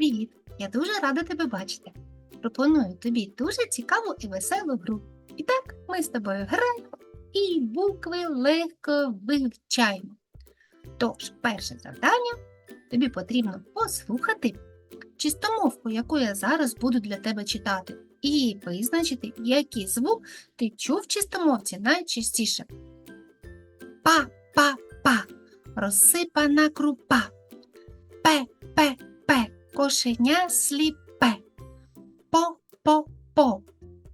Привіт! Я дуже рада тебе бачити. Пропоную тобі дуже цікаву і веселу гру. І так, ми з тобою граємо і букви легко вивчаємо. Тож, перше завдання тобі потрібно послухати чистомовку, яку я зараз буду для тебе читати, і визначити, який звук ти чув в чистомовці найчастіше. Па, па, па, розсипана крупа. Пе, пе, пе, кошеня сліпе. По, по, по,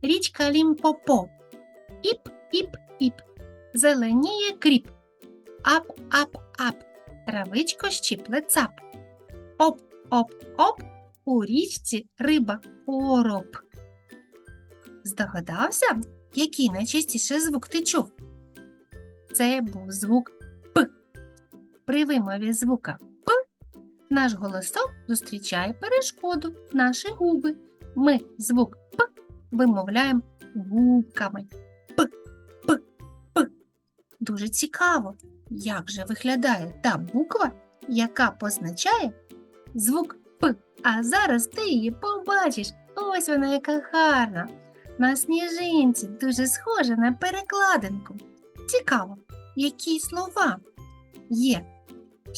річка лімпопо. Іп, іп, іп, зеленіє кріп. Ап, ап, ап, травичко щіпле цап. Оп, оп, оп, у річці риба короб. Здогадався, який найчастіше звук ти чув? Це був звук П. При вимові звука наш голосок зустрічає перешкоду наші губи. Ми звук П вимовляємо губками. П, П, П. Дуже цікаво, як же виглядає та буква, яка позначає звук П. А зараз ти її побачиш. Ось вона яка гарна. На сніжинці дуже схожа на перекладинку. Цікаво, які слова є,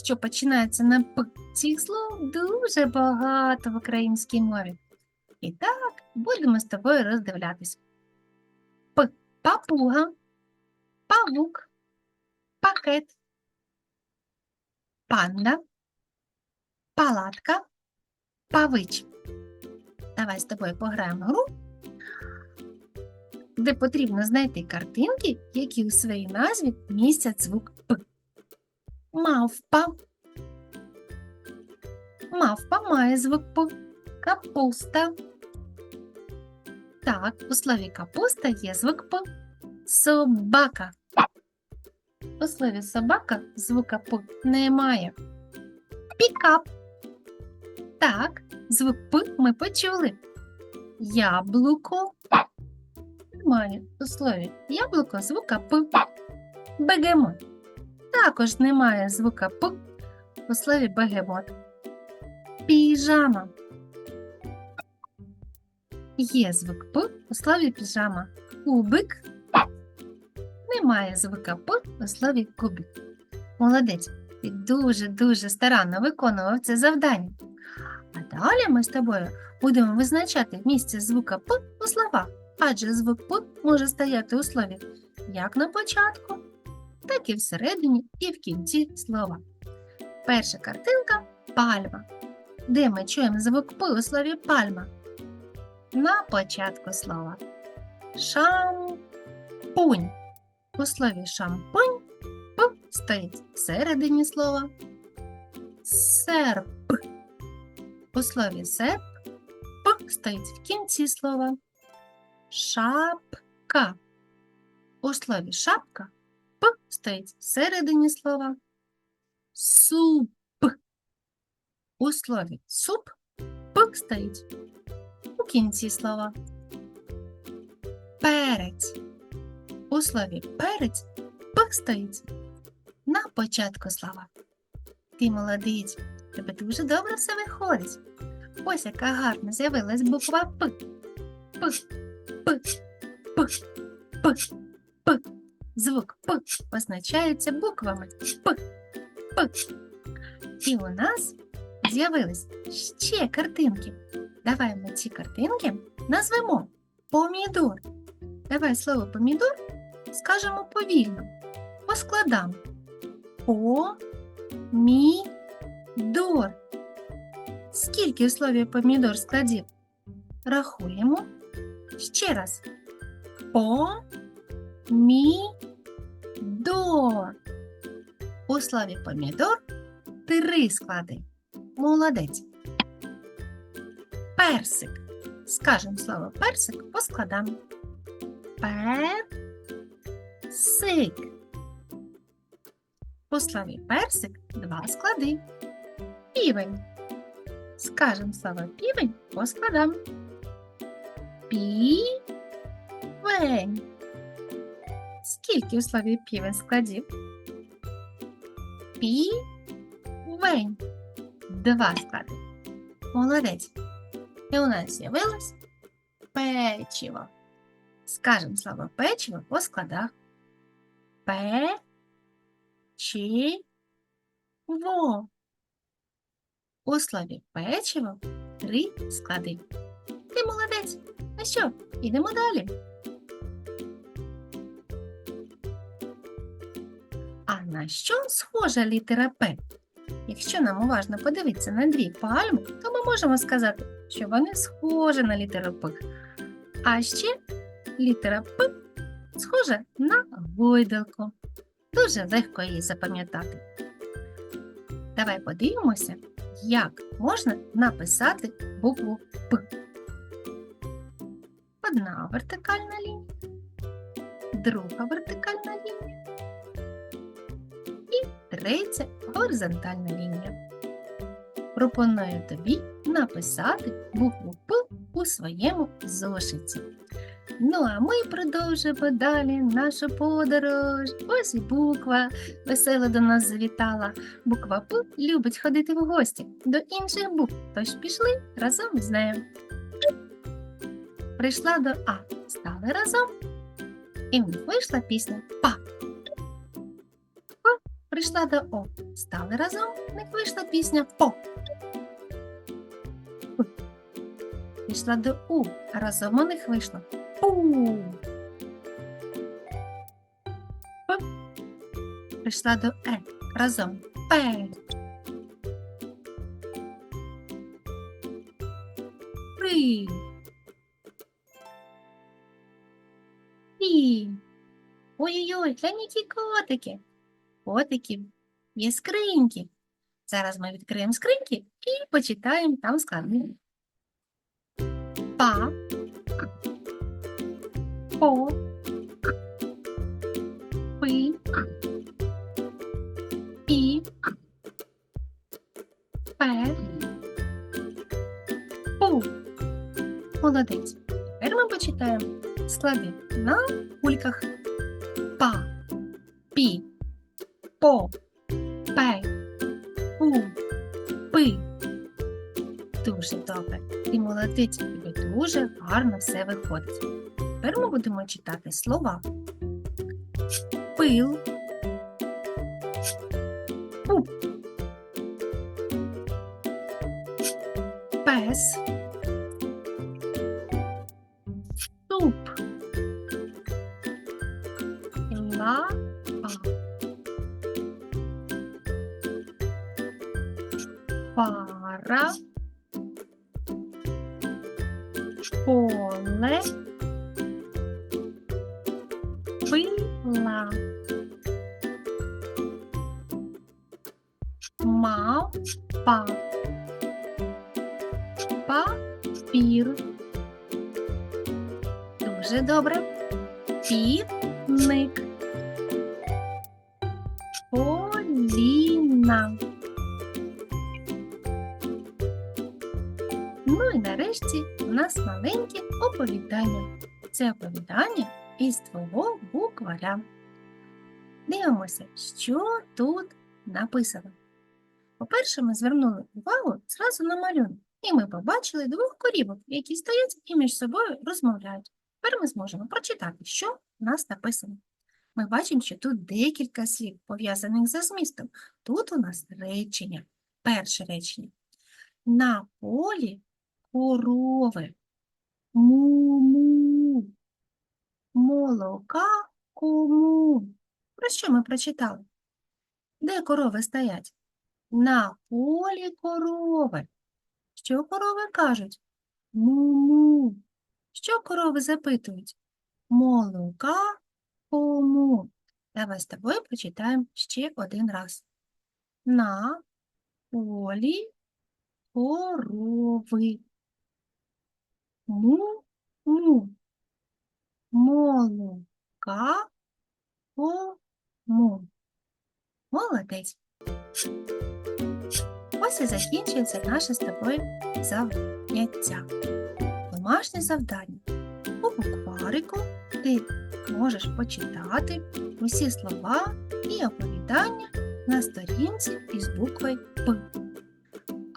що починається на П. Цих слов дуже багато в українській мові. І так, будемо з тобою роздивлятись. П. Папуга, павук, пакет, панда, палатка, павич. Давай з тобою пограємо гру, де потрібно знайти картинки, які у своїй назві містять звук П. Мавпа. Мавпа має звук П. Капуста. Так, у слові капуста є звук П. Собака. У слові собака звука П немає. Пікап. Так, звук П ми почули. Яблуко. Немає у слові яблуко звука П. Бегемот. Також немає звука П у слові бегемот. Піжама. Є звук П у слові піжама. Кубик. Немає звука П у слові кубик. Молодець. Ти дуже-дуже старанно виконував це завдання. А далі ми з тобою будемо визначати місце звука П у словах, адже звук П може стояти у слові як на початку, так і всередині і в кінці слова. Перша картинка пальма. Де ми чуємо звук П у слові пальма? На початку слова. Шампунь. У слові шампунь П стоїть всередині слова. Серп. У слові серп П стоїть в кінці слова. Шапка. У слові шапка П стоїть всередині слова. Суп. У слові суп П стоїть у кінці слова. Перець. У слові перець П стоїть на початку слова. Ти молодець, тебе дуже добре все виходить. Ось яка гарна з'явилась буква П. П, П, П, П, П. Звук П позначається буквами П, П. І у нас з'явились ще картинки. Давай ми ці картинки назвемо помідор. Давай слово помідор скажемо повільно, по складам. По-мі-дор. Скільки в слові помідор складів? Рахуємо. Ще раз. По-мі-дор. У слові помідор три склади. Молодець. Персик. Скажемо слово персик по складам. Персик. У слові персик два склади. Півень. Скажемо слово півень по складам. Півень. Скільки у слові півень складів? Півень. Два склади. Молодець. І у нас з'явилось печиво. Скажемо слово печиво по складах. Пе, чи, во. У слові печиво три склади. Ти молодець. А що, ідемо далі. На що схожа літера П? Якщо нам уважно подивитися на дві пальми, то ми можемо сказати, що вони схожі на літеру П. А ще літера П схожа на гойдалку. Дуже легко її запам'ятати. Давай подивимося, як можна написати букву П. Одна вертикальна лінія, друга вертикальна лінія третя горизонтальна лінія. Пропоную тобі написати букву П у своєму зошиті. Ну а ми продовжимо далі нашу подорож. Ось і буква весела до нас завітала. Буква П любить ходити в гості до інших букв, тож пішли разом з нею. Прийшла до А, стали разом, і вийшла пісня Па. П прийшла до О, стали разом, них вийшла пісня По. П. Прийшла до У, разом у них вийшло Пу. П. Прийшла до Е, разом Пе. Пи. Пі. Ой-ой-ой, глянь, котики. Котиків є скриньки. Зараз ми відкриємо скриньки і почитаємо там склади. Па. По. Пи. Пі. Пе. Пу. Молодець. Тепер ми почитаємо склади на кульках. Па. Пі. По. Пе. Пу. Пи. Дуже добре. Ти молодець, тобі дуже гарно все виходить. Тепер ми будемо читати слова. Пил. Пуп. Пес. Пара. Поле. Пила. Мавпа. Папір. Дуже добре. Півник. І у нас маленьке оповідання. Це оповідання із твого букваря. Дивимося, що тут написано. По-перше, ми звернули увагу зразу на малюнок, і ми побачили двох корівок, які стоять і між собою розмовляють. Тепер ми зможемо прочитати, що в нас написано. Ми бачимо, що тут декілька слів, пов'язаних за змістом. Тут у нас речення. Перше речення. На полі корови. Му-му. Молока кому. Про що ми прочитали? Де корови стоять? На полі корови. Що корови кажуть? Му-му. Що корови запитують? Молока кому. Давай з тобою прочитаємо ще один раз. На полі корови. Му-му. Молока кому. Молодець. Ось і закінчується наше з тобою заняття. Домашнє завдання. У букварику ти можеш почитати усі слова і оповідання на сторінці із буквою П.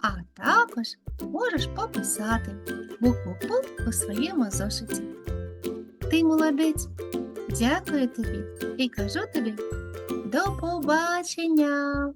А також можеш пописати букву П у своєму зошиті. Ти молодець. Дякую тобі і кажу тобі до побачення.